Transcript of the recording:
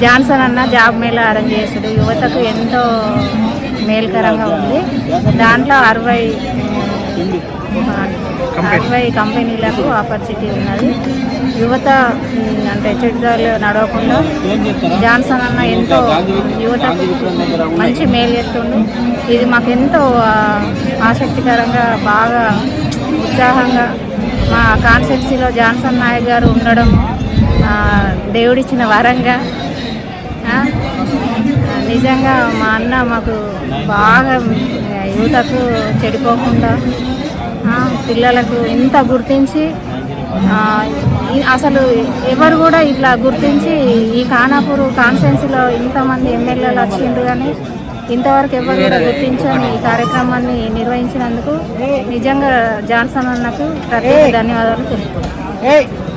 Johnson అన్న job Mela arrange చేసాడు యువతకు ఎంతో మేలుకరంగా ఉంది. దాంట్లో అరవై అరవై కంపెనీలకు ఆపర్చునిటీ ఉన్నది. యువత అంటే చెడుదారులు నడవకుండా జాన్సన్ అన్న ఎంతో యువతకు మంచి మేలు చేస్తుండు. ఇది మాకు ఎంతో ఆ, ఆసక్తికరంగా బాగా ఉత్సాహంగా మా కాన్స్టిట్యూన్సీలో జాన్సన్ నాయక్ గారు ఉండడం దేవుడిచ్చిన వరంగా నిజంగా మా అన్న మాకు బాగా యువతకు చెడిపోకుండా పిల్లలకు ఇంత గుర్తించి అసలు ఎవరు కూడా ఇట్లా గుర్తించి ఈ ఖానాపూర్ కాన్స్టిట్యున్సీలో ఇంతమంది ఎమ్మెల్యేలు వచ్చిండ్రు కానీ ఇంతవరకు ఎవరు కూడా గుర్తించని ఈ కార్యక్రమాన్ని నిర్వహించినందుకు నిజంగా జాన్సన్ అన్నకు ప్రత్యేక ధన్యవాదాలు తెలుపుకుంటున్నాను